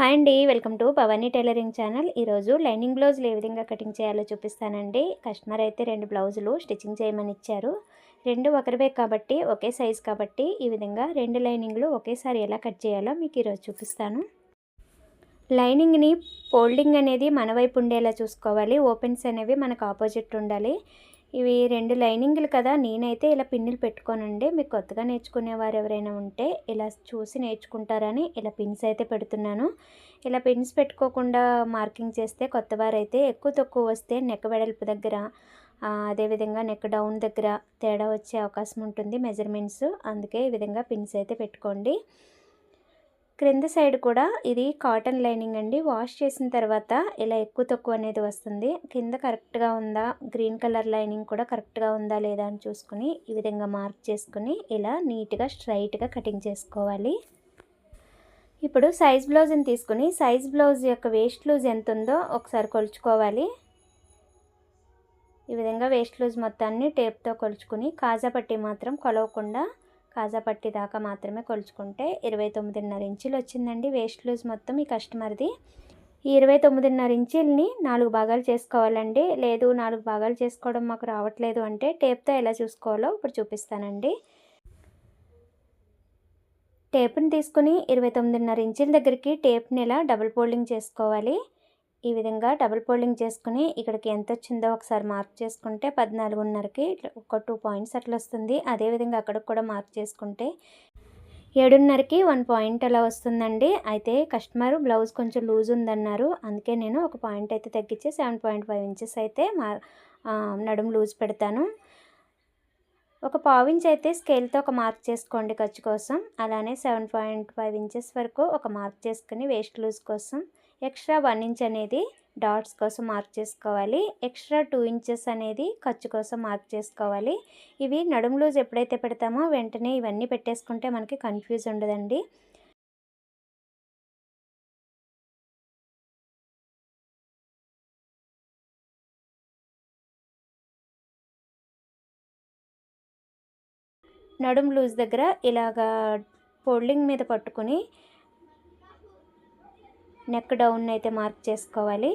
Hi అండి welcome to Bhavani tailoring channel. ఈరోజు lining బ్లౌజులు ఏ విధంగా కటింగ్ చేయాలో చూపిస్తానండి. కస్టమర్ అయితే రెండు బ్లౌజులు స్టిచ్చింగ్ చేయమని ఇచ్చారు. రెండు ఒకరివే కాబట్టి ఒకే సైజ్ కాబట్టి ఈ విధంగా రెండు లైనింగ్లు ఒకేసారి ఎలా కట్ చేయాలో మీకు ఈరోజు చూపిస్తాను. లైనింగ్ని ఫోల్డింగ్ అనేది మన వైపు ఉండేలా చూసుకోవాలి. ఓపెన్స్ అనేవి మనకు ఆపోజిట్ ఉండాలి. ఇవి రెండు లైనింగ్లు కదా నేనైతే ఇలా పిన్నులు పెట్టుకోనండి. మీకు కొత్తగా నేర్చుకునేవారు ఎవరైనా ఉంటే ఇలా చూసి నేర్చుకుంటారని ఇలా పిన్స్ అయితే పెడుతున్నాను. ఇలా పిన్స్ పెట్టుకోకుండా మార్కింగ్ చేస్తే కొత్త వారైతే ఎక్కువ తక్కువ వస్తే నెక్ వెడల్పు దగ్గర అదేవిధంగా నెక్ డౌన్ దగ్గర తేడా వచ్చే అవకాశం ఉంటుంది మెజర్మెంట్స్. అందుకే ఈ విధంగా పిన్స్ అయితే పెట్టుకోండి. క్రింద సైడ్ కూడా ఇది కాటన్ లైనింగ్ అండి. వాష్ చేసిన తర్వాత ఇలా ఎక్కువ తక్కువ అనేది వస్తుంది. కింద కరెక్ట్గా ఉందా గ్రీన్ కలర్ లైనింగ్ కూడా కరెక్ట్గా ఉందా లేదా అని చూసుకుని ఈ విధంగా మార్క్ చేసుకుని ఇలా నీట్గా స్ట్రైట్గా కటింగ్ చేసుకోవాలి. ఇప్పుడు సైజ్ బ్లౌజ్ని తీసుకుని సైజ్ బ్లౌజ్ యొక్క వేస్ట్ లూజ్ ఎంత ఉందో ఒకసారి కొలుచుకోవాలి. ఈ విధంగా వేస్ట్ లూజ్ మొత్తాన్ని టేప్తో కొలుచుకుని కాజా పట్టి మాత్రం కొలవకుండా కాజా పట్టి దాకా మాత్రమే కొలుచుకుంటే ఇరవై తొమ్మిదిన్నర ఇంచులు వచ్చిందండి. వేస్ట్ లూజ్ మొత్తం ఈ కస్టమర్ది. ఈ ఇరవై తొమ్మిదిన్నర ఇంచుల్ని నాలుగు భాగాలు చేసుకోవాలండి. లేదు నాలుగు భాగాలు చేసుకోవడం మాకు రావట్లేదు అంటే టేప్తో ఎలా చూసుకోవాలో ఇప్పుడు చూపిస్తానండి. టేప్ని తీసుకుని ఇరవై తొమ్మిదిన్నర ఇంచుల దగ్గరికి టేప్ని ఇలా డబుల్ ఫోల్డింగ్ చేసుకోవాలి. ఈ విధంగా డబుల్ ఫోల్డింగ్ చేసుకుని ఇక్కడికి ఎంత వచ్చిందో ఒకసారి మార్క్ చేసుకుంటే పద్నాలుగున్నరకి ఒక టూ పాయింట్స్ అట్లా వస్తుంది. అదేవిధంగా అక్కడికి కూడా మార్క్ చేసుకుంటే ఏడున్నరకి వన్ పాయింట్ అలా వస్తుందండి. అయితే కస్టమర్ బ్లౌజ్ కొంచెం లూజ్ ఉందన్నారు. అందుకే నేను ఒక పాయింట్ అయితే తగ్గించి సెవెన్ పాయింట్ ఫైవ్ ఇంచెస్ అయితే మా నడుం లూజ్ పెడతాను. ఒక పావించ్ అయితే స్కేల్తో ఒక మార్క్ చేసుకోండి ఖర్చు కోసం. అలానే సెవెన్ పాయింట్ ఫైవ్ ఇంచెస్ వరకు ఒక మార్క్ చేసుకుని వేస్ట్ లూజ్ కోసం ఎక్స్ట్రా వన్ ఇంచ్ అనేది డాట్స్ కోసం మార్క్ చేసుకోవాలి. ఎక్స్ట్రా టూ ఇంచెస్ అనేది ఖర్చు కోసం మార్క్ చేసుకోవాలి. ఇవి నడుము లూజ్ ఎప్పుడైతే పెడతామో వెంటనే ఇవన్నీ పెట్టేసుకుంటే మనకి కన్ఫ్యూజ్ ఉండదండి. నడుం లూజ్ దగ్గర ఇలాగా ఫోల్డింగ్ మీద పట్టుకుని నెక్ డౌన్ అయితే మార్క్ చేసుకోవాలి.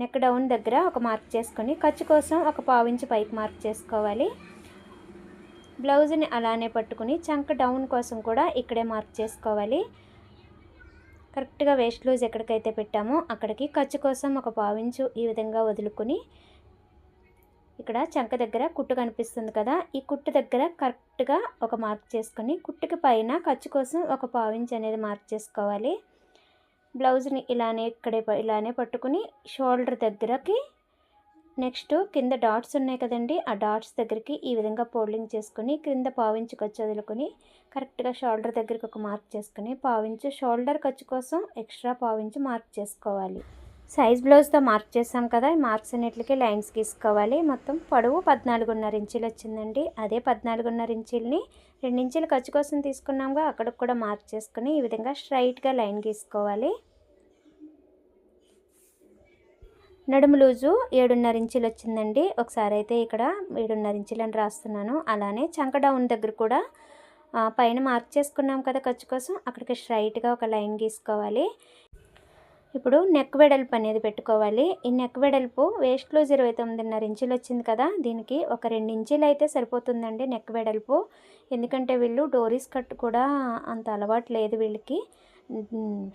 నెక్ డౌన్ దగ్గర ఒక మార్క్ చేసుకొని ఖర్చు కోసం ఒక పావించి పైకి మార్క్ చేసుకోవాలి. బ్లౌజ్ని అలానే పట్టుకుని చంక డౌన్ కోసం కూడా ఇక్కడే మార్క్ చేసుకోవాలి. కరెక్ట్గా వేస్ట్ లూజ్ ఎక్కడికైతే పెట్టామో అక్కడికి ఖర్చు కోసం ఒక పావించు ఈ విధంగా వదులుకొని ఇక్కడ చంక దగ్గర కుట్టు కనిపిస్తుంది కదా ఈ కుట్టు దగ్గర కరెక్ట్గా ఒక మార్క్ చేసుకొని కుట్టుకి పైన ఖర్చు కోసం ఒక పావించ్ అనేది మార్క్ చేసుకోవాలి. బ్లౌజ్ని ఇలానే ఇక్కడే ఇలానే పట్టుకుని షోల్డర్ దగ్గరకి నెక్స్ట్ కింద డాట్స్ ఉన్నాయి కదండి ఆ డాట్స్ దగ్గరికి ఈ విధంగా ఫోల్డింగ్ చేసుకుని క్రింద పావించు ఖర్చు వదులుకొని కరెక్ట్గా షోల్డర్ దగ్గరికి ఒక మార్క్ చేసుకుని పావించు షోల్డర్ ఖర్చు కోసం ఎక్స్ట్రా పావించు మార్క్ చేసుకోవాలి. సైజ్ బ్లౌజ్తో మార్క్ చేసాం కదా ఈ మార్క్స్ అన్నిటికి లైన్స్ గీసుకోవాలి. మొత్తం పొడవు పద్నాలుగున్నర ఇంచులు వచ్చిందండి. అదే పద్నాలుగున్నర ఇంచుల్ని రెండు ఇంచులు ఖర్చు కోసం తీసుకున్నాంగా అక్కడికి కూడా మార్క్ చేసుకుని ఈ విధంగా స్ట్రైట్గా లైన్ గీసుకోవాలి. నడుము లూజు ఏడున్నర ఇంచులు వచ్చిందండి. ఒకసారి అయితే ఇక్కడ ఏడున్నర ఇంచులు అని రాస్తున్నాను. అలానే చంక డౌన్ దగ్గర కూడా పైన మార్క్ చేసుకున్నాం కదా ఖర్చు కోసం అక్కడికి స్ట్రైట్గా ఒక లైన్ గీసుకోవాలి. ఇప్పుడు నెక్ వెడల్పు అనేది పెట్టుకోవాలి. ఈ నెక్ వెడల్పు వేస్ట్ ఇరవై తొమ్మిదిన్నర ఇంచులు వచ్చింది కదా దీనికి ఒక రెండు ఇంచులు అయితే సరిపోతుందండి నెక్ వెడల్పు. ఎందుకంటే వీళ్ళు డోరీస్ కట్ కూడా అంత అలవాటు లేదు వీళ్ళకి.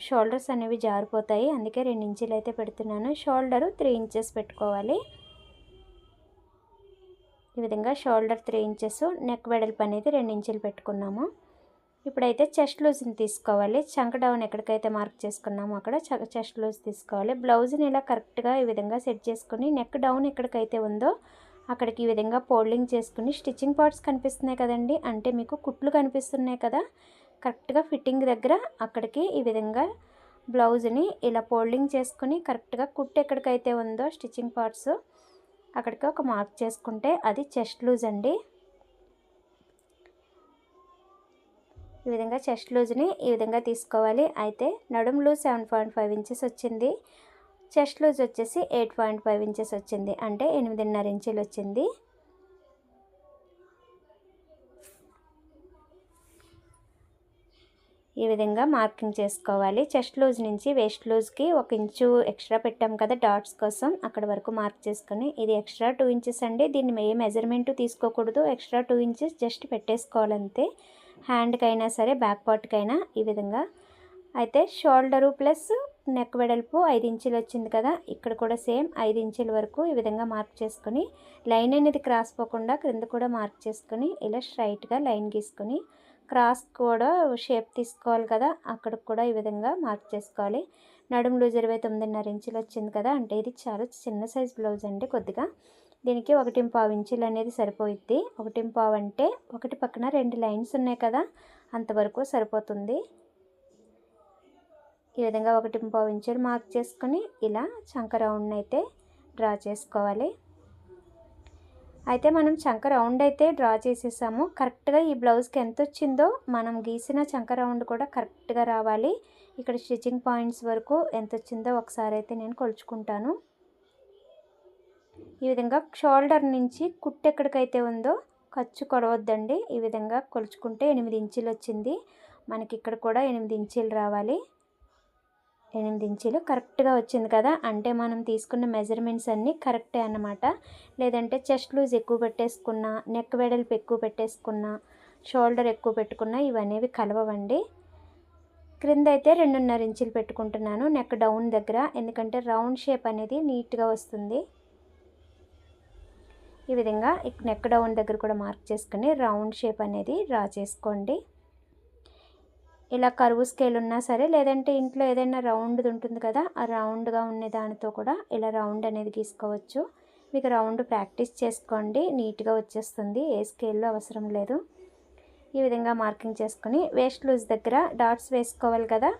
షోల్డర్స్ అనేవి జారిపోతాయి. అందుకే రెండు ఇంచులు అయితే పెడుతున్నాను. షోల్డరు త్రీ ఇంచెస్ పెట్టుకోవాలి. ఈ విధంగా షోల్డర్ త్రీ ఇంచెస్ నెక్ వెడల్పు అనేది రెండు ఇంచులు పెట్టుకున్నాము. ఇప్పుడైతే చెస్ట్ లూజ్ని తీసుకోవాలి. చంక డౌన్ ఎక్కడికైతే మార్క్ చేసుకున్నామో అక్కడ చెస్ట్ లూజ్ తీసుకోవాలి. బ్లౌజ్ని ఇలా కరెక్ట్గా ఈ విధంగా సెట్ చేసుకుని నెక్ డౌన్ ఎక్కడికైతే ఉందో అక్కడికి ఈ విధంగా ఫోల్డింగ్ చేసుకుని స్టిచ్చింగ్ పార్ట్స్ కనిపిస్తున్నాయి కదండి. అంటే మీకు కుట్లు కనిపిస్తున్నాయి కదా. కరెక్ట్గా ఫిట్టింగ్ దగ్గర అక్కడికి ఈ విధంగా బ్లౌజ్ని ఇలా ఫోల్డింగ్ చేసుకుని కరెక్ట్గా కుట్టు ఎక్కడికైతే ఉందో స్టిచ్చింగ్ పార్ట్స్ అక్కడికి ఒక మార్క్ చేసుకుంటే అది చెస్ట్ లూజ్ అండి. ఈ విధంగా చెస్ట్ లూజ్ని ఈ విధంగా తీసుకోవాలి. అయితే నడుము loose seven point five inches వచ్చింది. చెస్ట్ లూజ్ వచ్చేసి ఎయిట్ పాయింట్ ఫైవ్ ఇంచెస్ వచ్చింది. అంటే ఎనిమిదిన్నర ఇంచులు వచ్చింది. ఈ విధంగా మార్కింగ్ చేసుకోవాలి. చెస్ట్ లూజ్ నుంచి వేస్ట్ లూజ్కి ఒక ఇంచు ఎక్స్ట్రా పెట్టాం కదా డాట్స్ కోసం. అక్కడ వరకు మార్క్ చేసుకొని ఇది ఎక్స్ట్రా టూ ఇంచెస్ అండి. దీన్ని ఏ మెజర్మెంట్ తీసుకోకూడదు. ఎక్స్ట్రా టూ ఇంచెస్ జస్ట్ పెట్టేసుకోవాలంతే. హ్యాండ్కి అయినా సరే బ్యాక్ పార్ట్కైనా ఈ విధంగా. అయితే షోల్డరు ప్లస్ నెక్ వెడల్పు ఐదు ఇంచులు వచ్చింది కదా ఇక్కడ కూడా సేమ్ ఐదు ఇంచుల వరకు ఈ విధంగా మార్క్ చేసుకుని లైన్ అనేది క్రాస్ పోకుండా క్రింద కూడా మార్క్ చేసుకుని ఇలా స్ట్రైట్గా లైన్ గీసుకొని క్రాస్ కూడా షేప్ తీసుకోవాలి కదా అక్కడ కూడా ఈ విధంగా మార్క్ చేసుకోవాలి. నడుము లూజ్ ఇరవై తొమ్మిదిన్నర ఇంచులు వచ్చింది కదా అంటే ఇది చాలా చిన్న సైజ్ బ్లౌజ్ అండి కొద్దిగా. దీనికి ఒకటి పావు ఇంచులు అనేది సరిపోయిద్ది. ఒకటి పావు అంటే ఒకటి పక్కన రెండు లైన్స్ ఉన్నాయి కదా అంతవరకు సరిపోతుంది. ఈ విధంగా ఒకటి పావు ఇంచులు మార్క్ చేసుకొని ఇలా చంక రౌండ్ అయితే డ్రా చేసుకోవాలి. అయితే మనం చంక రౌండ్ అయితే డ్రా చేసేసాము. కరెక్ట్గా ఈ బ్లౌజ్కి ఎంత వచ్చిందో మనం గీసిన చంక రౌండ్ కూడా కరెక్ట్గా రావాలి. ఇక్కడ స్టిచ్చింగ్ పాయింట్స్ వరకు ఎంత వచ్చిందో ఒకసారి అయితే నేను కొలుచుకుంటాను. ఈ విధంగా షోల్డర్ నుంచి కుట్టు ఎక్కడికైతే ఉందో ఖర్చు కొడవద్దండి. ఈ విధంగా కొలుచుకుంటే ఎనిమిది ఇంచులు వచ్చింది. మనకి ఇక్కడ కూడా ఎనిమిది ఇంచులు రావాలి. ఎనిమిది ఇంచులు కరెక్ట్గా వచ్చింది కదా? అంటే మనం తీసుకున్న మెజర్మెంట్స్ అన్నీ కరెక్టే అన్నమాట. లేదంటే చెస్ట్ లూజ్ ఎక్కువ పెట్టేసుకున్నా నెక్ వెడల్పు ఎక్కువ పెట్టేసుకున్నా షోల్డర్ ఎక్కువ పెట్టుకున్నా ఇవనేవి కలవండి క్రింద అయితే రెండున్నర ఇంచులు పెట్టుకుంటున్నాను నెక్ డౌన్ దగ్గర. ఎందుకంటే రౌండ్ షేప్ అనేది నీట్గా వస్తుంది. ఈ విధంగా నెక్ డౌన్ దగ్గర కూడా మార్క్ చేసుకుని రౌండ్ షేప్ అనేది డ్రా చేసుకోండి. ఇలా కరువు స్కేల్ ఉన్నా సరే లేదంటే ఇంట్లో ఏదైనా రౌండ్ది ఉంటుంది కదా ఆ రౌండ్గా ఉండే దానితో కూడా ఇలా రౌండ్ అనేది గీసుకోవచ్చు. మీకు రౌండ్ ప్రాక్టీస్ చేసుకోండి నీట్గా వచ్చేస్తుంది ఏ స్కేల్లో అవసరం లేదు. ఈ విధంగా మార్కింగ్ చేసుకుని వేస్ట్ లూజ్ దగ్గర డాట్స్ వేసుకోవాలి కదా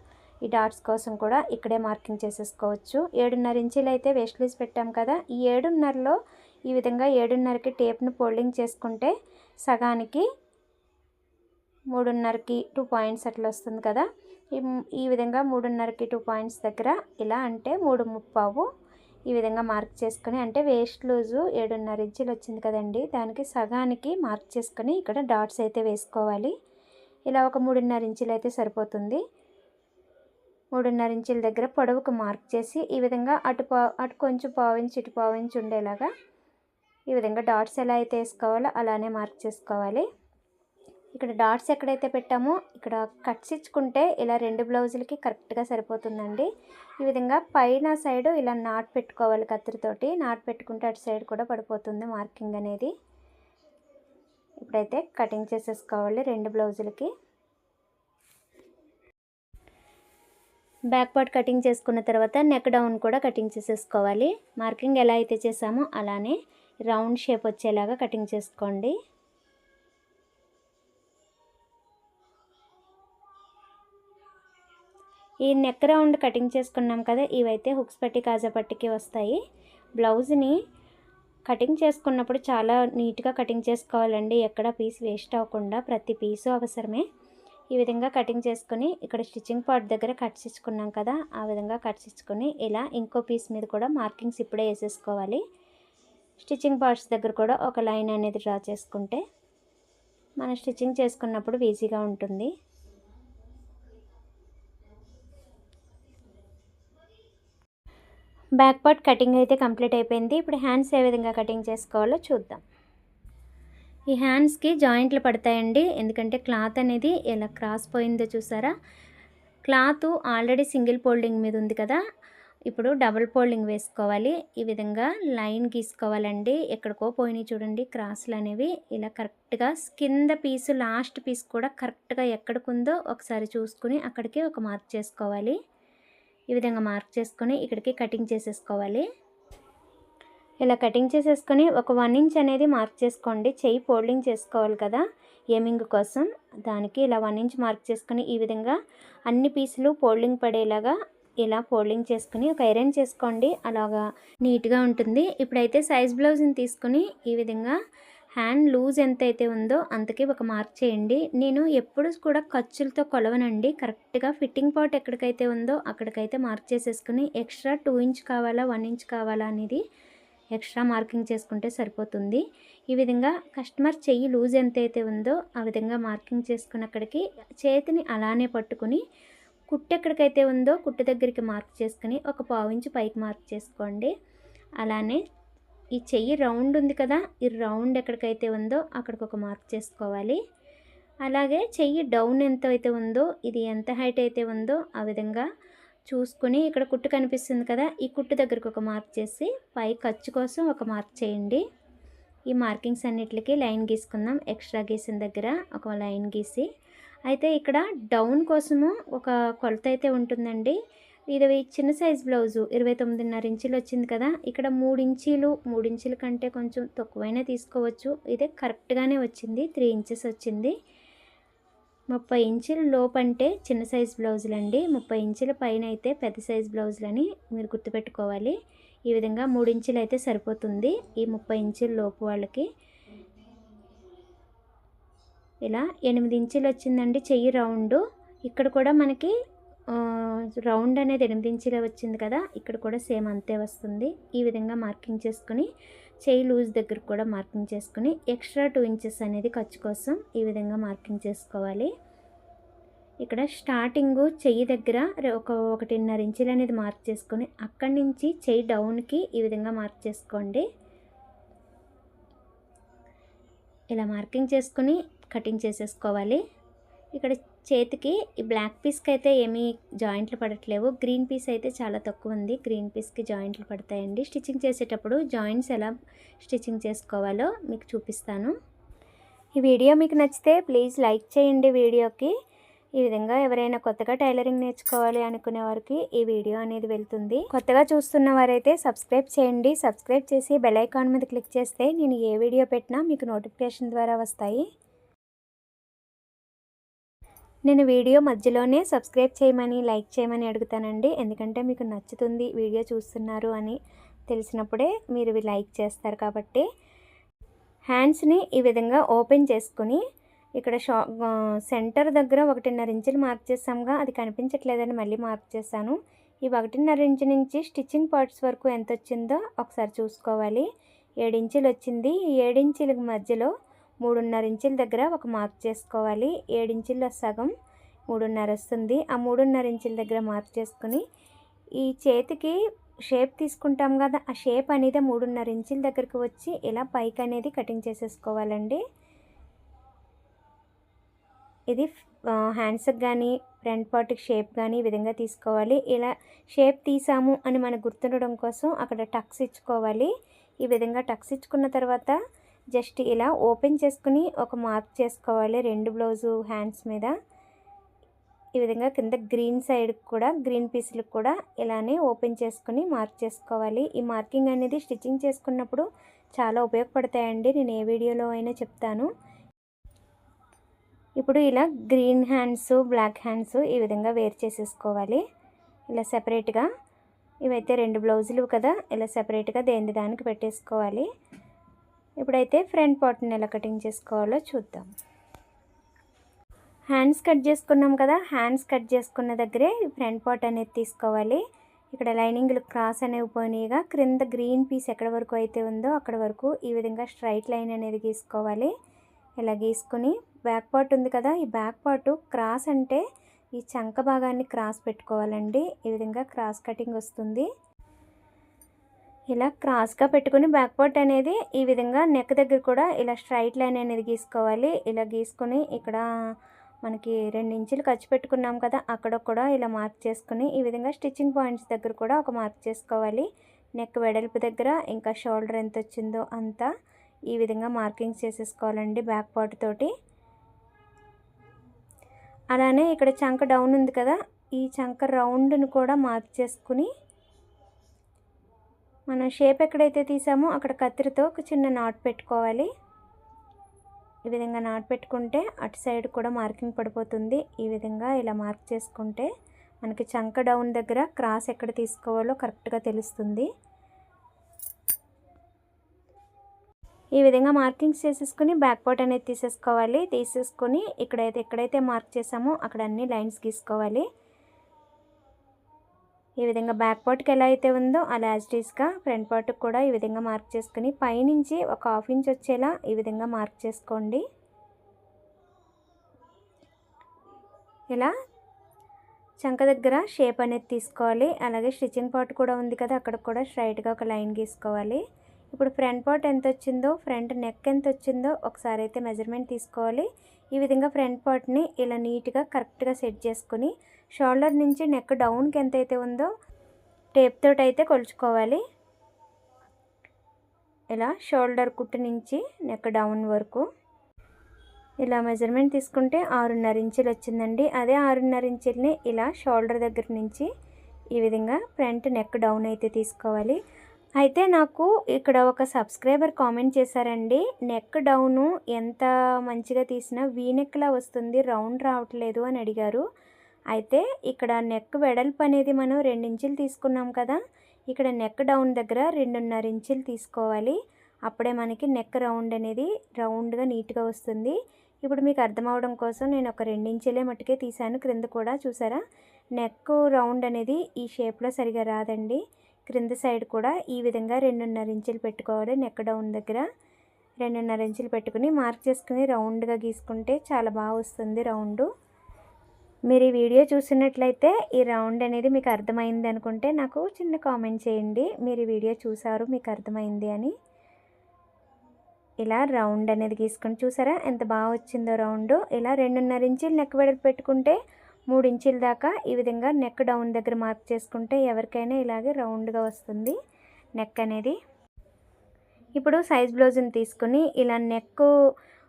ఈ డాట్స్ కోసం కూడా ఇక్కడే మార్కింగ్ చేసేసుకోవచ్చు. ఏడున్నర ఇంచులు అయితే వేస్ట్ లూజ్ పెట్టాం కదా ఈ ఏడున్నరలో ఈ విధంగా ఏడున్నరకి టేప్ను ఫోల్డింగ్ చేసుకుంటే సగానికి మూడున్నరకి టూ పాయింట్స్ అట్లా వస్తుంది కదా. ఈ విధంగా మూడున్నరకి టూ పాయింట్స్ దగ్గర ఇలా అంటే మూడు ముప్పావు ఈ విధంగా మార్క్ చేసుకొని అంటే వేస్ట్ లూజు ఏడున్నర ఇంచులు వచ్చింది కదండి దానికి సగానికి మార్క్ చేసుకొని ఇక్కడ డాట్స్ అయితే వేసుకోవాలి. ఇలా ఒక మూడున్నర ఇంచులు అయితే సరిపోతుంది. మూడున్నర ఇంచుల దగ్గర పొడవుకు మార్క్ చేసి ఈ విధంగా అటు పా అటు కొంచెం పావించి ఇటు పావించి ఉండేలాగా ఈ విధంగా డాట్స్ ఎలా అయితే వేసుకోవాలో అలానే మార్క్ చేసుకోవాలి. ఇక్కడ డాట్స్ ఎక్కడైతే పెట్టామో ఇక్కడ కట్స్ ఇచ్చుకుంటే ఇలా రెండు బ్లౌజులకి కరెక్ట్గా సరిపోతుందండి. ఈ విధంగా పైన సైడ్ ఇలా నాట్ పెట్టుకోవాలి కత్తిరితోటి. నాట్ పెట్టుకుంటే అటు సైడ్ కూడా పడిపోతుంది మార్కింగ్ అనేది. ఇప్పుడైతే కటింగ్ చేసేసుకోవాలి రెండు బ్లౌజులకి. బ్యాక్ పార్ట్ కటింగ్ చేసుకున్న తర్వాత నెక్ డౌన్ కూడా కటింగ్ చేసేసుకోవాలి. మార్కింగ్ ఎలా అయితే చేసామో అలానే రౌండ్ షేప్ వచ్చేలాగా కటింగ్ చేసుకోండి. ఈ నెక్ రౌండ్ కటింగ్ చేసుకున్నాం కదా ఇవైతే హుక్స్ పట్టి కాజా పట్టికి వస్తాయి. బ్లౌజ్ని కటింగ్ చేసుకున్నప్పుడు చాలా నీట్గా కటింగ్ చేసుకోవాలండి. ఎక్కడ పీస్ వేస్ట్ అవ్వకుండా ప్రతి పీసు అవసరమే. ఈ విధంగా కటింగ్ చేసుకుని ఇక్కడ స్టిచ్చింగ్ పార్ట్ దగ్గర కట్ చేసుకున్నాం కదా ఆ విధంగా కట్ చేసుకుని ఇలా ఇంకో పీస్ మీద కూడా మార్కింగ్స్ ఇప్పుడే వేసేసుకోవాలి. స్టిచ్చింగ్ పార్ట్స్ దగ్గర కూడా ఒక లైన్ అనేది డ్రా చేసుకుంటే మనం స్టిచ్చింగ్ చేసుకున్నప్పుడు ఈజీగా ఉంటుంది. బ్యాక్ పార్ట్ కటింగ్ అయితే కంప్లీట్ అయిపోయింది. ఇప్పుడు హ్యాండ్స్ ఏ విధంగా కటింగ్ చేసుకోవాలో చూద్దాం. ఈ హ్యాండ్స్కి జాయింట్లు పడతాయండి. ఎందుకంటే క్లాత్ అనేది ఎలా క్రాస్ పోయిందో చూసారా? క్లాత్ ఆల్రెడీ సింగిల్ ఫోల్డింగ్ మీద ఉంది కదా. ఇప్పుడు డబుల్ ఫోల్డింగ్ వేసుకోవాలి. ఈ విధంగా లైన్ గీసుకోవాలండి. ఎక్కడికో పోయినాయి చూడండి. క్రాసులు అనేవి ఇలా కరెక్ట్గా కింద పీసు లాస్ట్ పీస్ కూడా కరెక్ట్గా ఎక్కడికుందో ఒకసారి చూసుకుని అక్కడికి ఒక మార్క్ చేసుకోవాలి. ఈ విధంగా మార్క్ చేసుకొని ఇక్కడికి కటింగ్ చేసేసుకోవాలి. ఇలా కటింగ్ చేసేసుకొని ఒక వన్ ఇంచ్ అనేది మార్క్ చేసుకోండి. చెయ్యి ఫోల్డింగ్ చేసుకోవాలి కదా. ఏమింగ్ కోసం దానికి ఇలా వన్ ఇంచ్ మార్క్ చేసుకొని ఈ విధంగా అన్ని పీసులు ఫోల్డింగ్ పడేలాగా ఇలా ఫోల్డింగ్ చేసుకుని ఒక ఐరన్ చేసుకోండి. అలాగా నీట్గా ఉంటుంది. ఇప్పుడైతే సైజ్ బ్లౌజ్ని తీసుకుని ఈ విధంగా హ్యాండ్ లూజ్ ఎంత అయితే ఉందో అంతకే ఒక మార్క్ చేయండి. నేను ఎప్పుడు కూడా ఖర్చులతో కొలవనండి. కరెక్ట్గా ఫిట్టింగ్ పార్ట్ ఎక్కడికైతే ఉందో అక్కడికైతే మార్క్ చేసేసుకుని ఎక్స్ట్రా టూ ఇంచ్ కావాలా వన్ ఇంచ్ కావాలా అనేది ఎక్స్ట్రా మార్కింగ్ చేసుకుంటే సరిపోతుంది. ఈ విధంగా కస్టమర్ చెయ్యి లూజ్ ఎంత అయితే ఉందో ఆ విధంగా మార్కింగ్ చేసుకుని అక్కడికి చేతిని అలానే పట్టుకుని కుట్టు ఎక్కడికైతే ఉందో కుట్టు దగ్గరికి మార్క్ చేసుకుని ఒక పావు ఇంచు పైకి మార్క్ చేసుకోండి. అలానే ఈ చెయ్యి రౌండ్ ఉంది కదా ఈ రౌండ్ ఎక్కడికైతే ఉందో అక్కడికి ఒక మార్క్ చేసుకోవాలి. అలాగే చెయ్యి డౌన్ ఎంత అయితే ఉందో ఇది ఎంత హైట్ అయితే ఉందో ఆ విధంగా చూసుకుని ఇక్కడ కుట్టు కనిపిస్తుంది కదా ఈ కుట్టు దగ్గరకు ఒక మార్క్ చేసి పై ఖర్చు కోసం ఒక మార్క్ చేయండి. ఈ మార్కింగ్స్ అన్నిటికీ లైన్ గీసుకుందాం. ఎక్స్ట్రా గీసిన దగ్గర ఒక లైన్ గీసి అయితే ఇక్కడ డౌన్ కోసము ఒక కొలత అయితే ఉంటుందండి. ఇది చిన్న సైజ్ బ్లౌజు ఇరవై తొమ్మిదిన్నర ఇంచులు వచ్చింది కదా. ఇక్కడ మూడు ఇంచీలు మూడు ఇంచుల కంటే కొంచెం తక్కువైనా తీసుకోవచ్చు. ఇదే కరెక్ట్గానే వచ్చింది. త్రీ ఇంచెస్ వచ్చింది. ముప్పై ఇంచుల లోపు అంటే చిన్న సైజ్ బ్లౌజులు అండి ముప్పై ఇంచుల పైన అయితే పెద్ద సైజ్ బ్లౌజులని మీరు గుర్తుపెట్టుకోవాలి. ఈ విధంగా మూడు ఇంచులు అయితే సరిపోతుంది. ఈ ముప్పై ఇంచుల లోపు వాళ్ళకి ఇలా ఎనిమిది ఇంచులు వచ్చిందండి చెయ్యి రౌండ్. ఇక్కడ కూడా మనకి రౌండ్ అనేది ఎనిమిది ఇంచులు వచ్చింది కదా ఇక్కడ కూడా సేమ్ అంతే వస్తుంది. ఈ విధంగా మార్కింగ్ చేసుకుని చెయ్యి లూజ్ దగ్గర కూడా మార్కింగ్ చేసుకుని ఎక్స్ట్రా టూ ఇంచెస్ అనేది ఖర్చు కోసం ఈ విధంగా మార్కింగ్ చేసుకోవాలి. ఇక్కడ స్టార్టింగ్ చెయ్యి దగ్గర ఒక ఒకటిన్నర ఇంచులు అనేది మార్క్ చేసుకొని అక్కడి నుంచి చెయ్యి డౌన్కి ఈ విధంగా మార్క్ చేసుకోండి. ఇలా మార్కింగ్ చేసుకుని కటింగ్ చేసేసుకోవాలి. ఇక్కడ చేతికి ఈ బ్లాక్ పీస్కి అయితే ఏమీ జాయింట్లు పడట్లేవు. గ్రీన్ పీస్ అయితే చాలా తక్కువ ఉంది. గ్రీన్ పీస్కి జాయింట్లు పడతాయండి. స్టిచ్చింగ్ చేసేటప్పుడు జాయింట్స్ ఎలా స్టిచ్చింగ్ చేసుకోవాలో మీకు చూపిస్తాను. ఈ వీడియో మీకు నచ్చితే ప్లీజ్ లైక్ చేయండి వీడియోకి. ఈ విధంగా ఎవరైనా కొత్తగా టైలరింగ్ నేర్చుకోవాలి అనుకునే వారికి ఈ వీడియో అనేది వెళ్తుంది. కొత్తగా చూస్తున్న వారైతే సబ్స్క్రైబ్ చేయండి. సబ్స్క్రైబ్ చేసి బెల్ ఐకాన్ మీద క్లిక్ చేస్తే నేను ఏ వీడియో పెట్టినా మీకు నోటిఫికేషన్ ద్వారా వస్తాయి. నేను వీడియో మధ్యలోనే సబ్స్క్రైబ్ చేయమని లైక్ చేయమని అడుగుతానండి. ఎందుకంటే మీకు నచ్చుతుంది వీడియో చూస్తున్నారు అని తెలిసినప్పుడే మీరు లైక్ చేస్తారు కాబట్టి. హ్యాండ్స్ని ఈ విధంగా ఓపెన్ చేసుకుని ఇక్కడ షా సెంటర్ దగ్గర ఒకటిన్నర ఇంచులు మార్క్ చేసాముగా అది కనిపించట్లేదని మళ్ళీ మార్క్ చేశాను ఈ ఒకటిన్నర ఇంచు నుంచి స్టిచ్చింగ్ పార్ట్స్ వరకు ఎంత వచ్చిందో ఒకసారి చూసుకోవాలి. ఏడించులు వచ్చింది ఈ ఏడించుల మధ్యలో మూడున్నర ఇంచుల దగ్గర ఒక మార్క్ చేసుకోవాలి. ఏడించుల్లో సగం మూడున్నర వస్తుంది. ఆ మూడున్నర ఇంచుల దగ్గర మార్క్ చేసుకుని ఈ చేతికి షేప్ తీసుకుంటాం కదా ఆ షేప్ అనేది మూడున్నర ఇంచుల దగ్గరకు వచ్చి ఇలా పైకి అనేది కటింగ్ చేసేసుకోవాలండి. ఇది హ్యాండ్స్కి కానీ ఫ్రంట్ పార్ట్కి షేప్ కానీ ఈ విధంగా తీసుకోవాలి. ఇలా షేప్ తీసాము అని మనకు గుర్తుండడం కోసం అక్కడ టక్స్ ఇచ్చుకోవాలి. ఈ విధంగా టక్స్ ఇచ్చుకున్న తర్వాత జస్ట్ ఇలా ఓపెన్ చేసుకుని ఒక మార్క్ చేసుకోవాలి రెండు బ్లౌజు హ్యాండ్స్ మీద. ఈ విధంగా కింద గ్రీన్ సైడ్ కూడా గ్రీన్ పీసులకు కూడా ఇలానే ఓపెన్ చేసుకుని మార్క్ చేసుకోవాలి. ఈ మార్కింగ్ అనేది స్టిచ్చింగ్ చేసుకున్నప్పుడు చాలా ఉపయోగపడతాయండి. నేను ఏ వీడియోలో అయినా చెప్తాను. ఇప్పుడు ఇలా గ్రీన్ హ్యాండ్స్ బ్లాక్ హ్యాండ్స్ ఈ విధంగా వేర్ చేసేసుకోవాలి. ఇలా సెపరేట్గా ఇవైతే రెండు బ్లౌజులు కదా ఇలా సెపరేట్గా దేని దానికి పెట్టేసుకోవాలి. ఇప్పుడైతే ఫ్రంట్ పార్ట్ని ఎలా కటింగ్ చేసుకోవాలో చూద్దాం. హ్యాండ్స్ కట్ చేసుకున్నాం కదా హ్యాండ్స్ కట్ చేసుకున్న దగ్గరే ఫ్రంట్ పార్ట్ అనేది తీసుకోవాలి. ఇక్కడ లైనింగ్లు క్రాస్ అనేవి పోయినాయిగా క్రింద గ్రీన్ పీస్ ఎక్కడ వరకు అయితే ఉందో అక్కడ వరకు ఈ విధంగా స్ట్రైట్ లైన్ అనేది గీసుకోవాలి. ఇలా గీసుకుని బ్యాక్ పార్ట్ ఉంది కదా ఈ బ్యాక్ పార్ట్ క్రాస్ అంటే ఈ చంక భాగాన్ని క్రాస్ పెట్టుకోవాలండి. ఈ విధంగా క్రాస్ కటింగ్ వస్తుంది. ఇలా క్రాస్గా పెట్టుకుని బ్యాక్ పార్ట్ అనేది ఈ విధంగా నెక్ దగ్గర కూడా ఇలా స్ట్రైట్ లైన్ అనేది గీసుకోవాలి. ఇలా గీసుకొని ఇక్కడ మనకి రెండు ఇంచులు ఖర్చు పెట్టుకున్నాం కదా అక్కడ కూడా ఇలా మార్క్ చేసుకుని ఈ విధంగా స్టిచ్చింగ్ పాయింట్స్ దగ్గర కూడా ఒక మార్క్ చేసుకోవాలి. నెక్ వెడల్పు దగ్గర ఇంకా షోల్డర్ ఎంత వచ్చిందో అంతా ఈ విధంగా మార్కింగ్స్ చేసేసుకోవాలండి బ్యాక్ పార్ట్ తోటి. అలానే ఇక్కడ చంక డౌన్ ఉంది కదా ఈ చంక రౌండ్ను కూడా మార్క్ చేసుకుని మనం షేప్ ఎక్కడైతే తీసామో అక్కడ కత్తిరితో ఒక చిన్న నాట్ పెట్టుకోవాలి. ఈ విధంగా నాట్ పెట్టుకుంటే అటు సైడ్ కూడా మార్కింగ్ పడిపోతుంది. ఈ విధంగా ఇలా మార్క్ చేసుకుంటే మనకి చంక డౌన్ దగ్గర క్రాస్ ఎక్కడ తీసుకోవాలో కరెక్ట్గా తెలుస్తుంది. ఈ విధంగా మార్కింగ్స్ చేసేసుకుని బ్యాక్ పార్ట్ అనేది తీసేసుకోవాలి. తీసేసుకొని ఇక్కడైతే ఎక్కడైతే మార్క్ చేసామో అక్కడ అన్ని లైన్స్ గీసుకోవాలి. ఈ విధంగా బ్యాక్ పార్ట్కి ఎలా అయితే ఉందో అలా యాజ్టీస్గా ఫ్రంట్ పార్ట్కి కూడా ఈ విధంగా మార్క్ చేసుకుని పైనుంచి ఒక హాఫ్ ఇంచ్ వచ్చేలా ఈ విధంగా మార్క్ చేసుకోండి. ఇలా చంక దగ్గర షేప్ అనేది తీసుకోవాలి. అలాగే స్టిచ్చింగ్ పార్ట్ కూడా ఉంది కదా అక్కడ కూడా స్ట్రైట్గా ఒక లైన్ గీసుకోవాలి. ఇప్పుడు ఫ్రంట్ పార్ట్ ఎంత వచ్చిందో ఫ్రంట్ నెక్ ఎంత వచ్చిందో ఒకసారి అయితే మెజర్మెంట్ తీసుకోవాలి. ఈ విధంగా ఫ్రంట్ పార్ట్ని ఇలా నీట్గా కరెక్ట్గా సెట్ చేసుకుని షోల్డర్ నుంచి నెక్ డౌన్కి ఎంత అయితే ఉందో టేప్ తోటి అయితే కొలుచుకోవాలి. ఇలా షోల్డర్ కుట్టు నుంచి నెక్ డౌన్ వరకు ఇలా మెజర్మెంట్ తీసుకుంటే ఆరున్నర ఇంచులు వచ్చిందండి. అదే ఆరున్నర ఇంచుల్ని ఇలా షోల్డర్ దగ్గర నుంచి ఈ విధంగా ఫ్రంట్ నెక్ డౌన్ అయితే తీసుకోవాలి. అయితే నాకు ఇక్కడ ఒక సబ్స్క్రైబర్ కామెంట్ చేశారండి నెక్ డౌను ఎంత మంచిగా తీసినా వీ నెక్లా వస్తుంది రౌండ్ రావట్లేదు అని అడిగారు. అయితే ఇక్కడ నెక్ వెడల్పు అనేది మనం ఇంచులు తీసుకున్నాం కదా ఇక్కడ నెక్ డౌన్ దగ్గర రెండున్నర ఇంచులు తీసుకోవాలి. అప్పుడే మనకి నెక్ రౌండ్ అనేది రౌండ్గా నీట్గా వస్తుంది. ఇప్పుడు మీకు అర్థం కోసం నేను ఒక రెండించులే మట్టుకే తీసాను క్రింద కూడా చూసారా? నెక్ రౌండ్ అనేది ఈ షేప్లో సరిగా రాదండి. క్రింద సైడ్ కూడా ఈ విధంగా రెండున్నర ఇంచులు పెట్టుకోవాలి నెక్ డౌన్ దగ్గర. రెండున్నర ఇంచులు పెట్టుకుని మార్క్ చేసుకుని రౌండ్గా గీసుకుంటే చాలా బాగా వస్తుంది రౌండు మీరు ఈ వీడియో చూసినట్లయితే ఈ రౌండ్ అనేది మీకు అర్థమైంది అనుకుంటే నాకు చిన్న కామెంట్ చేయండి. మీరు ఈ వీడియో చూసారు మీకు అర్థమైంది అని. ఇలా రౌండ్ అనేది గీసుకొని చూసారా? ఎంత బాగా వచ్చిందో రౌండ్. ఇలా రెండున్నర ఇంచులు నెక్ వెడల్పు పెట్టుకుంటే మూడు ఇంచుల దాకా ఈ విధంగా నెక్ డౌన్ దగ్గర మార్క్ చేసుకుంటే ఎవరికైనా ఇలాగే రౌండ్గా వస్తుంది నెక్ అనేది. ఇప్పుడు సైజ్ బ్లౌజ్ని తీసుకుని ఇలా నెక్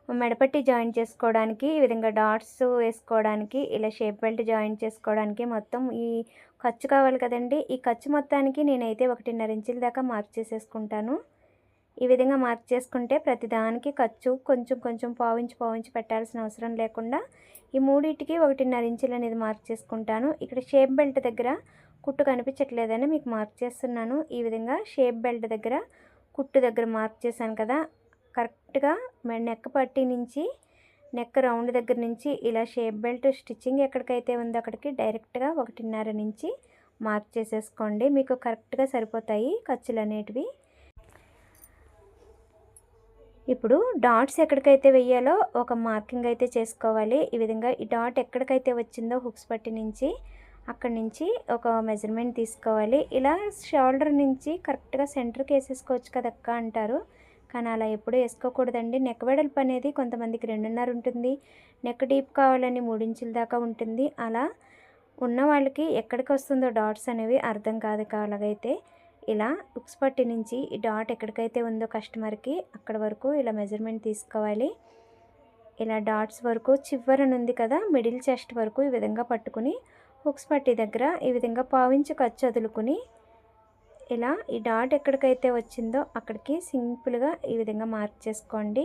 మెడపట్టి జాయిన్ చేసుకోవడానికి ఈ విధంగా డాట్స్ వేసుకోవడానికి ఇలా షేప్ బెల్ట్ జాయిన్ చేసుకోవడానికి మొత్తం ఈ ఖర్చు కావాలి కదండి. ఈ ఖర్చు మొత్తానికి నేనైతే ఒకటిన్నర ఇంచుల దాకా మార్క్ చేసేసుకుంటాను. ఈ విధంగా మార్క్ చేసుకుంటే ప్రతిదానికి ఖర్చు కొంచెం కొంచెం పావించి పావించి పెట్టాల్సిన అవసరం లేకుండా ఈ మూడింటికి ఒకటిన్నర ఇంచులు అనేది మార్క్ చేసుకుంటాను. ఇక్కడ షేప్ బెల్ట్ దగ్గర కుట్టు కనిపించట్లేదని మీకు మార్క్ చేస్తున్నాను. ఈ విధంగా షేప్ బెల్ట్ దగ్గర కుట్టు దగ్గర మార్క్ చేశాను కదా కరెక్ట్గా నెక్ పట్టి నుంచి నెక్ రౌండ్ దగ్గర నుంచి ఇలా షేప్ బెల్ట్ స్టిచ్చింగ్ ఎక్కడికైతే ఉందో అక్కడికి డైరెక్ట్గా ఒకటిన్నర నుంచి మార్క్ చేసేసుకోండి. మీకు కరెక్ట్గా సరిపోతాయి ఖర్చులు అనేటివి. ఇప్పుడు డాట్స్ ఎక్కడికైతే వెయ్యాలో ఒక మార్కింగ్ అయితే చేసుకోవాలి. ఈ విధంగా ఈ డాట్ ఎక్కడికైతే వచ్చిందో హుక్స్ పట్టి నుంచి అక్కడి నుంచి ఒక మెజర్మెంట్ తీసుకోవాలి. ఇలా షోల్డర్ నుంచి కరెక్ట్గా సెంటర్కి వేసేసుకోవచ్చు కదక్క అంటారు. కానీ అలా ఎప్పుడూ వేసుకోకూడదండి. నెక్ వెడల్పు అనేది కొంతమందికి రెండున్నర ఉంటుంది. నెక్ డీప్ కావాలని మూడించుల దాకా ఉంటుంది. అలా ఉన్న వాళ్ళకి ఎక్కడికి వస్తుందో డాట్స్ అనేవి అర్థం కాదు అలాగైతే ఇలా ఉక్స్ పట్టి నుంచి ఈ డాట్ ఎక్కడికైతే ఉందో కస్టమర్కి అక్కడ వరకు ఇలా మెజర్మెంట్ తీసుకోవాలి. ఇలా డాట్స్ వరకు చివరనుంది కదా మిడిల్ చెస్ట్ వరకు ఈ విధంగా పట్టుకుని హుక్స్ పట్టి దగ్గర ఈ విధంగా పావించి ఖర్చు వదులుకుని ఇలా ఈ డాట్ ఎక్కడికైతే వచ్చిందో అక్కడికి సింపుల్గా ఈ విధంగా మార్క్ చేసుకోండి.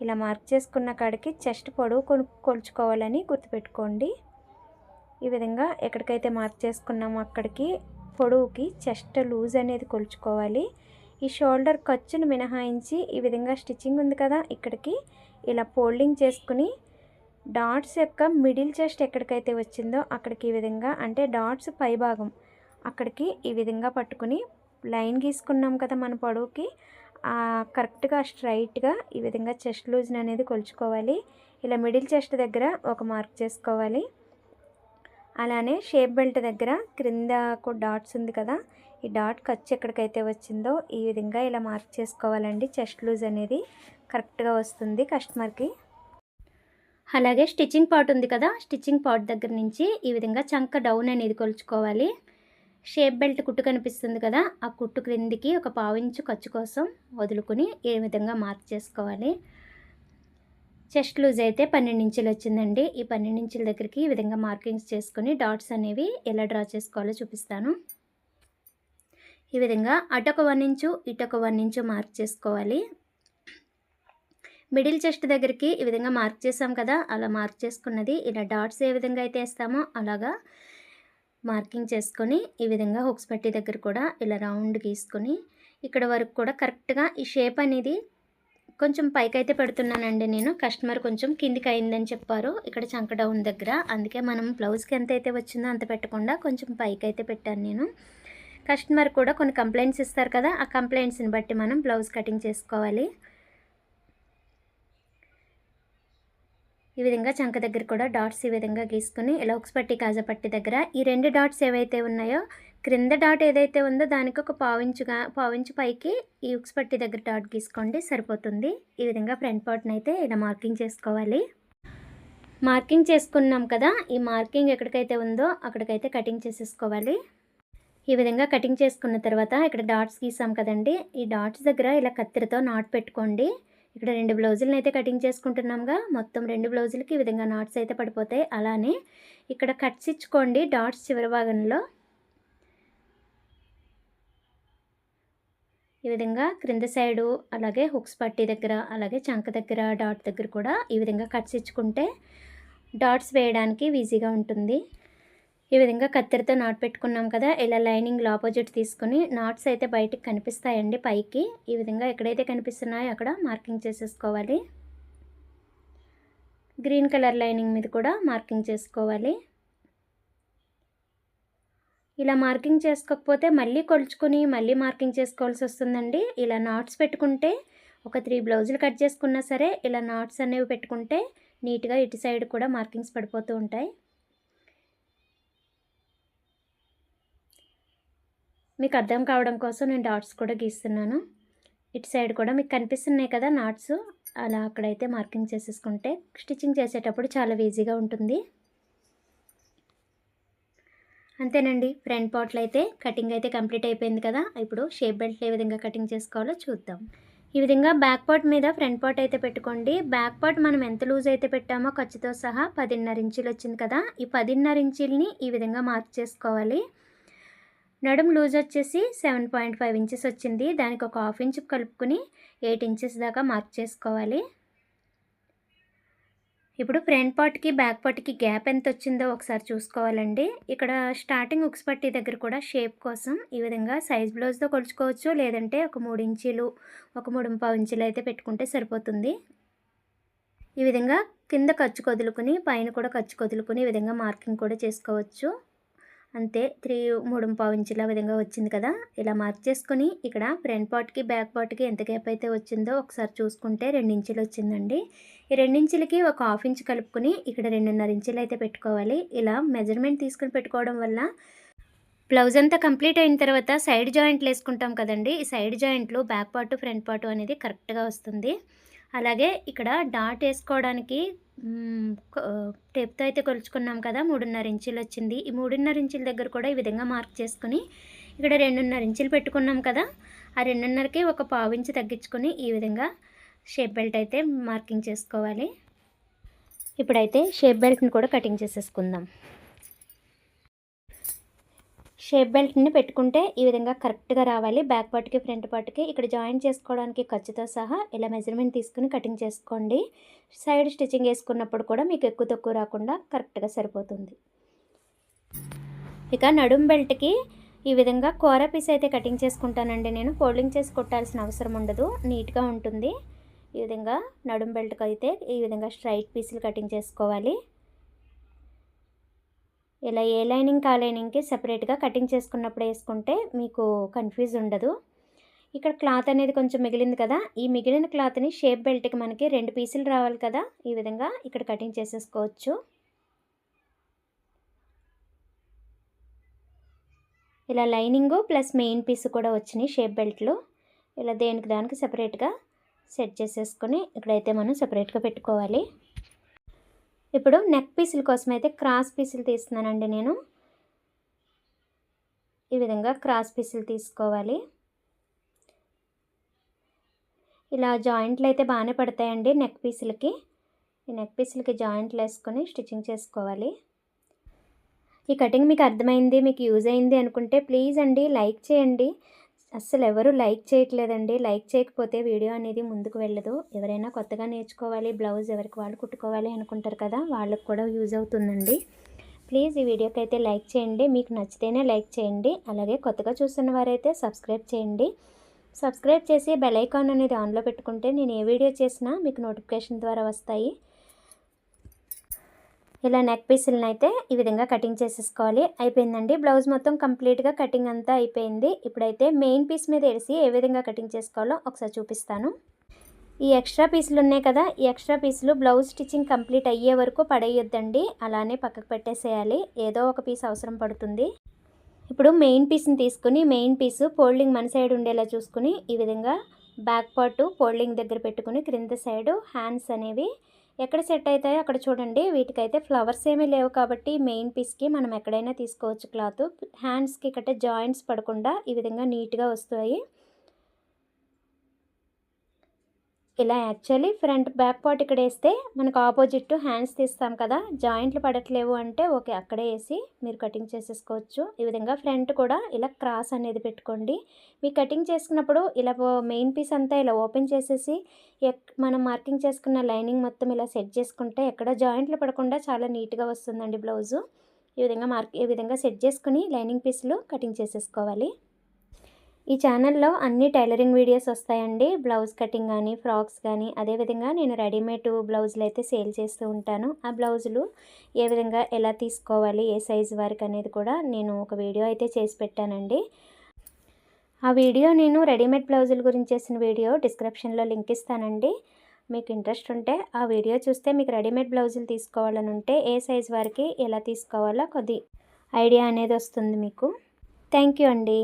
ఇలా మార్క్ చేసుకున్న కాడికి చెస్ట్ పొడవు కొను కొలుచుకోవాలని గుర్తుపెట్టుకోండి. ఈ విధంగా ఎక్కడికైతే మార్క్ చేసుకున్నామో అక్కడికి పొడవుకి చెస్ట్ లూజ్ అనేది కొలుచుకోవాలి. ఈ షోల్డర్ ఖర్చును మినహాయించి ఈ విధంగా స్టిచ్చింగ్ ఉంది కదా ఇక్కడికి ఇలా ఫోల్డింగ్ చేసుకుని డాట్స్ యొక్క మిడిల్ చెస్ట్ ఎక్కడికైతే వచ్చిందో అక్కడికి ఈ విధంగా అంటే డాట్స్ పై భాగం అక్కడికి ఈ విధంగా పట్టుకుని లైన్ గీసుకున్నాం కదా మన పొడవుకి. కరెక్ట్గా స్ట్రైట్గా ఈ విధంగా చెస్ట్ లూజ్ని అనేది కొలుచుకోవాలి. ఇలా మిడిల్ చెస్ట్ దగ్గర ఒక మార్క్ చేసుకోవాలి. అలానే షేప్ బెల్ట్ దగ్గర క్రింద డాట్స్ ఉంది కదా ఈ డాట్ ఖర్చు ఎక్కడికైతే వచ్చిందో ఈ విధంగా ఇలా మార్క్ చేసుకోవాలండి. చెస్ట్ లూజ్ అనేది కరెక్ట్గా వస్తుంది కస్టమర్కి. అలాగే స్టిచ్చింగ్ పార్ట్ ఉంది కదా స్టిచ్చింగ్ పార్ట్ దగ్గర నుంచి ఈ విధంగా చంక డౌన్ అనేది కొలుచుకోవాలి. షేప్ బెల్ట్ కుట్టు కనిపిస్తుంది కదా ఆ కుట్టు క్రిందికి ఒక పావించు ఖర్చు కోసం వదులుకుని ఏ విధంగా మార్క్ చేసుకోవాలి? చెస్ట్ లూజ్ అయితే పన్నెండు ఇంచులు వచ్చిందండి. ఈ పన్నెండు ఇంచుల దగ్గరికి ఈ విధంగా మార్కింగ్స్ చేసుకొని డాట్స్ అనేవి ఎలా డ్రా చేసుకోవాలో చూపిస్తాను. ఈ విధంగా అటొక వన్ ఇంచు ఇటొక వన్ ఇంచు మార్క్ చేసుకోవాలి. మిడిల్ చెస్ట్ దగ్గరికి ఈ విధంగా మార్క్ చేసాం కదా అలా మార్క్ చేసుకున్నది ఇలా డాట్స్ ఏ విధంగా అయితే వేస్తామో అలాగా మార్కింగ్ చేసుకొని ఈ విధంగా హుక్స్ పట్టి దగ్గర కూడా ఇలా రౌండ్ గీసుకొని ఇక్కడ వరకు కూడా కరెక్ట్గా ఈ షేప్ అనేది కొంచెం పైకైతే పెడుతున్నానండి నేను. కస్టమర్ కొంచెం కిందికి అయిందని చెప్పారు. ఇక్కడ చంక డౌన్ దగ్గర. అందుకే మనం బ్లౌజ్కి ఎంత అయితే వచ్చిందో అంత పెట్టకుండా కొంచెం పైకైతే పెట్టాను నేను. కస్టమర్ కూడా కొన్ని కంప్లైంట్స్ ఇస్తారు కదా ఆ కంప్లైంట్స్ని బట్టి మనం బ్లౌజ్ కటింగ్ చేసుకోవాలి. ఈ విధంగా చంక దగ్గర కూడా డాట్స్ ఈ విధంగా గీసుకుని ఇలా పట్టి కాజా పట్టి దగ్గర ఈ రెండు డాట్స్ ఏవైతే ఉన్నాయో క్రింద డాట్ ఏదైతే ఉందో దానికి ఒక పావించుగా పావించు పైకి ఈ ఉక్స్ పట్టి దగ్గర డాట్ గీసుకోండి సరిపోతుంది. ఈ విధంగా ఫ్రంట్ పార్ట్ని అయితే ఇలా మార్కింగ్ చేసుకోవాలి. మార్కింగ్ చేసుకున్నాం కదా ఈ మార్కింగ్ ఎక్కడికైతే ఉందో అక్కడికైతే కటింగ్ చేసేసుకోవాలి. ఈ విధంగా కటింగ్ చేసుకున్న తర్వాత ఇక్కడ డాట్స్ గీసాం కదండి ఈ డాట్స్ దగ్గర ఇలా కత్తిరతో నాట్ పెట్టుకోండి. ఇక్కడ రెండు బ్లౌజులను అయితే కటింగ్ చేసుకుంటున్నాంగా. మొత్తం రెండు బ్లౌజులకి ఈ విధంగా నాట్స్ అయితే పడిపోతాయి. అలానే ఇక్కడ కట్స్ ఇచ్చుకోండి డాట్స్ చివరి భాగంలో. ఈ విధంగా క్రింద సైడు అలాగే హుక్స్ పట్టి దగ్గర అలాగే చంక దగ్గర డాట్ దగ్గర కూడా ఈ విధంగా కట్స్ ఇచ్చుకుంటే డాట్స్ వేయడానికి ఈజీగా ఉంటుంది. ఈ విధంగా కత్తెరతో నాట్ పెట్టుకున్నాం కదా ఇలా లైనింగ్ ఆపోజిట్ తీసుకొని నాట్స్ అయితే బయటకు కనిపిస్తాయండి పైకి. ఈ విధంగా ఎక్కడైతే కనిపిస్తున్నాయో అక్కడ మార్కింగ్ చేసేసుకోవాలి. గ్రీన్ కలర్ లైనింగ్ మీద కూడా మార్కింగ్ చేసుకోవాలి. ఇలా మార్కింగ్ చేసుకోకపోతే మళ్ళీ కొలుచుకొని మళ్ళీ మార్కింగ్ చేసుకోవాల్సి వస్తుందండి. ఇలా నాట్స్ పెట్టుకుంటే ఒక త్రీ బ్లౌజులు కట్ చేసుకున్నా సరే ఇలా నాట్స్ అనేవి పెట్టుకుంటే నీట్గా ఇటు సైడ్ కూడా మార్కింగ్స్ పడిపోతూ ఉంటాయి. మీకు అర్థం కావడం కోసం నేను డాట్స్ కూడా గీస్తున్నాను. ఇటు సైడ్ కూడా మీకు కనిపిస్తున్నాయి కదా నాట్స్. అలా అక్కడైతే మార్కింగ్ చేసేసుకుంటే స్టిచ్చింగ్ చేసేటప్పుడు చాలా ఈజీగా ఉంటుంది. అంతేనండి ఫ్రంట్ పార్ట్లు అయితే కటింగ్ అయితే కంప్లీట్ అయిపోయింది కదా. ఇప్పుడు షేప్ బెల్ట్ ఏ విధంగా కటింగ్ చేసుకోవాలో చూద్దాం. ఈ విధంగా బ్యాక్ పార్ట్ మీద ఫ్రంట్ పార్ట్ అయితే పెట్టుకోండి. బ్యాక్ పార్ట్ మనం ఎంత లూజ్ అయితే పెట్టామో ఖర్చుతో సహా పదిన్నర ఇంచులు వచ్చింది కదా. ఈ పదిన్నర ఇంచుల్ని ఈ విధంగా మార్క్ చేసుకోవాలి. నడుము లూజ్ వచ్చేసి సెవెన్ పాయింట్ ఫైవ్ ఇంచెస్ వచ్చింది. దానికి ఒక హాఫ్ ఇంచ్ కలుపుకుని ఎయిట్ ఇంచెస్ దాకా మార్క్ చేసుకోవాలి. ఇప్పుడు ఫ్రంట్ పార్ట్కి బ్యాక్ పార్ట్కి గ్యాప్ ఎంత వచ్చిందో ఒకసారి చూసుకోవాలండి. ఇక్కడ స్టార్టింగ్ ఉక్స్ పట్టి దగ్గర కూడా షేప్ కోసం ఈ విధంగా సైజ్ బ్లౌజ్తో కొలుచుకోవచ్చు. లేదంటే ఒక మూడు ఇంచీలు ఒక మూడు పావు ఇంచీలు అయితే పెట్టుకుంటే సరిపోతుంది. ఈ విధంగా కింద ఖర్చు కదులుకుని పైన కూడా ఖర్చు కదులుకుని ఈ విధంగా మార్కింగ్ కూడా చేసుకోవచ్చు. అంతే త్రీ మూడు పావు ఇంచుల విధంగా వచ్చింది కదా. ఇలా మార్చేసుకొని ఇక్కడ ఫ్రంట్ పార్ట్కి బ్యాక్ పార్ట్కి ఎంత గ్యాప్ అయితే వచ్చిందో ఒకసారి చూసుకుంటే రెండించులు వచ్చిందండి. ఈ రెండించులకి ఒక హాఫ్ ఇంచ్ కలుపుకొని ఇక్కడ రెండున్నర ఇంచులు అయితే పెట్టుకోవాలి. ఇలా మెజర్మెంట్ తీసుకుని పెట్టుకోవడం వల్ల బ్లౌజ్ అంతా కంప్లీట్ అయిన తర్వాత సైడ్ జాయింట్లు వేసుకుంటాం కదండి. ఈ సైడ్ జాయింట్లు బ్యాక్ పార్ట్ ఫ్రంట్ పార్ట్ అనేది కరెక్ట్గా వస్తుంది. అలాగే ఇక్కడ డాట్ వేసుకోవడానికి టేప్తో అయితే కొలుచుకున్నాం కదా మూడున్నర ఇంచులు వచ్చింది. ఈ మూడున్నర ఇంచుల దగ్గర కూడా ఈ విధంగా మార్క్ చేసుకుని ఇక్కడ రెండున్నర ఇంచులు పెట్టుకున్నాం కదా ఆ రెండున్నరకి ఒక పావు ఇంచు తగ్గించుకొని ఈ విధంగా షేప్ బెల్ట్ అయితే మార్కింగ్ చేసుకోవాలి. ఇప్పుడైతే షేప్ బెల్ట్ని కూడా కటింగ్ చేసేసుకుందాం. షేప్ బెల్ట్ని పెట్టుకుంటే ఈ విధంగా కరెక్ట్గా రావాలి. బ్యాక్ పార్ట్కి ఫ్రంట్ పార్ట్కి ఇక్కడ జాయిన్ చేసుకోవడానికి ఖర్చుతో సహా ఇలా మెజర్మెంట్ తీసుకుని కటింగ్ చేసుకోండి. సైడ్ స్టిచ్చింగ్ వేసుకున్నప్పుడు కూడా మీకు ఎక్కువ తక్కువ రాకుండా కరెక్ట్గా సరిపోతుంది. ఇక నడుం బెల్ట్కి ఈ విధంగా కూర పీస్ అయితే కటింగ్ చేసుకుంటానండి నేను. ఫోల్డింగ్ చేసి కొట్టాల్సిన అవసరం ఉండదు. నీట్గా ఉంటుంది. ఈ విధంగా నడుం బెల్ట్కి అయితే ఈ విధంగా స్ట్రైట్ పీసులు కటింగ్ చేసుకోవాలి. ఇలా ఏ లైనింగ్ ఆ లైనింగ్కి సపరేట్గా కటింగ్ చేసుకున్నప్పుడు వేసుకుంటే మీకు కన్ఫ్యూజ్ ఉండదు. ఇక్కడ క్లాత్ అనేది కొంచెం మిగిలింది కదా ఈ మిగిలిన క్లాత్ని షేప్ బెల్ట్కి మనకి రెండు పీసులు రావాలి కదా ఈ విధంగా ఇక్కడ కటింగ్ చేసేసుకోవచ్చు. ఇలా లైనింగ్ ప్లస్ మెయిన్ పీస్ కూడా వచ్చినాయి షేప్ బెల్ట్లు. ఇలా దేనికి దానికి సపరేట్గా సెట్ చేసేసుకొని ఇక్కడైతే మనం సపరేట్గా పెట్టుకోవాలి. ఇప్పుడు నెక్ పీసుల కోసం అయితే క్రాస్ పీసులు తీస్తున్నానండి నేను. ఈ విధంగా క్రాస్ పీసులు తీసుకోవాలి. ఇలా జాయింట్లు అయితే బాగానే పడతాయండి నెక్ పీసులకి ఈ నెక్ పీసులకి జాయింట్లు వేసుకొని స్టిచ్చింగ్ చేసుకోవాలి. ఈ కటింగ్ మీకు అర్థమైంది మీకు యూజ్ అయింది అనుకుంటే ప్లీజ్ అండి లైక్ చేయండి. అస్సలు ఎవరు లైక్ చేయట్లేదండి. లైక్ చేయకపోతే వీడియో అనేది ముందుకు వెళ్ళదు. ఎవరైనా కొత్తగా నేర్చుకోవాలి బ్లౌజ్ ఎవరికి వాళ్ళు కుట్టుకోవాలి అనుకుంటారు కదా వాళ్ళకి కూడా యూజ్ అవుతుందండి. ప్లీజ్ ఈ వీడియోకి అయితే లైక్ చేయండి. మీకు నచ్చితేనే లైక్ చేయండి. అలాగే కొత్తగా చూస్తున్న వారైతే సబ్స్క్రైబ్ చేయండి. సబ్స్క్రైబ్ చేసి బెల్ ఐకాన్ అనేది ఆన్లో పెట్టుకుంటే నేను ఏ వీడియో చేసినా మీకు నోటిఫికేషన్ ద్వారా వస్తాయి. ఇలా నెక్ పీసులను అయితే ఈ విధంగా కటింగ్ చేసేసుకోవాలి. అయిపోయిందండి. బ్లౌజ్ మొత్తం కంప్లీట్గా కటింగ్ అంతా అయిపోయింది. ఇప్పుడైతే మెయిన్ పీస్ మీద వేసి ఏ విధంగా కటింగ్ చేసుకోవాలో ఒకసారి చూపిస్తాను. ఈ ఎక్స్ట్రా పీసులు ఉన్నాయి కదా ఈ ఎక్స్ట్రా పీసులు బ్లౌజ్ స్టిచ్చింగ్ కంప్లీట్ అయ్యే వరకు పడేయొద్దండి. అలానే పక్కకు పెట్టేసేయాలి. ఏదో ఒక పీస్ అవసరం పడుతుంది. ఇప్పుడు మెయిన్ పీస్ని తీసుకుని మెయిన్ పీసు ఫోల్డింగ్ మన సైడ్ ఉండేలా చూసుకుని ఈ విధంగా బ్యాక్ పార్ట్ ఫోల్డింగ్ దగ్గర పెట్టుకుని క్రింద సైడు హ్యాండ్స్ అనేవి ఎక్కడ సెట్ అవుతాయో అక్కడ చూడండి. వీటికైతే ఫ్లవర్స్ ఏమీ లేవు కాబట్టి మెయిన్ పీస్కి మనం ఎక్కడైనా తీసుకోవచ్చు క్లాత్. హ్యాండ్స్కి కట్టే జాయింట్స్ పడకుండా ఈ విధంగా నీట్గా వస్తాయి. ఇలా యాక్చువల్లీ ఫ్రంట్ బ్యాక్ పార్ట్ ఇక్కడ వేస్తే మనకు ఆపోజిట్ హ్యాండ్స్ తీస్తాం కదా జాయింట్లు పడట్లేవు అంటే ఓకే అక్కడే వేసి మీరు కటింగ్ చేసేసుకోవచ్చు. ఈ విధంగా ఫ్రంట్ కూడా ఇలా క్రాస్ అనేది పెట్టుకోండి. మీ కటింగ్ చేసుకున్నప్పుడు ఇలా మెయిన్ పీస్ అంతా ఇలా ఓపెన్ చేసేసి ఎక్ మనం మార్కింగ్ చేసుకున్న లైనింగ్ మొత్తం ఇలా సెట్ చేసుకుంటే ఎక్కడ జాయింట్లు పడకుండా చాలా నీట్గా వస్తుందండి బ్లౌజు ఈ విధంగా మార్క్ ఈ విధంగా సెట్ చేసుకుని లైనింగ్ పీసులు కటింగ్ చేసేసుకోవాలి. ఈ ఛానల్లో అన్ని టైలరింగ్ వీడియోస్ వస్తాయండి. బ్లౌజ్ కటింగ్ కానీ ఫ్రాక్స్ కానీ అదేవిధంగా నేను రెడీమేడ్ బ్లౌజులు అయితే సేల్ చేస్తూ ఉంటాను. ఆ బ్లౌజులు ఏ విధంగా ఎలా తీసుకోవాలి ఏ సైజు వరకు అనేది కూడా నేను ఒక వీడియో అయితే చేసి పెట్టానండి. ఆ వీడియో నేను రెడీమేడ్ బ్లౌజుల గురించి చేసిన వీడియో డిస్క్రిప్షన్లో లింక్ ఇస్తానండి. మీకు ఇంట్రెస్ట్ ఉంటే ఆ వీడియో చూస్తే మీకు రెడీమేడ్ బ్లౌజులు తీసుకోవాలని ఉంటే ఏ సైజు వరకు ఎలా తీసుకోవాలో కొద్ది ఐడియా అనేది వస్తుంది మీకు. థ్యాంక్ యూ అండి.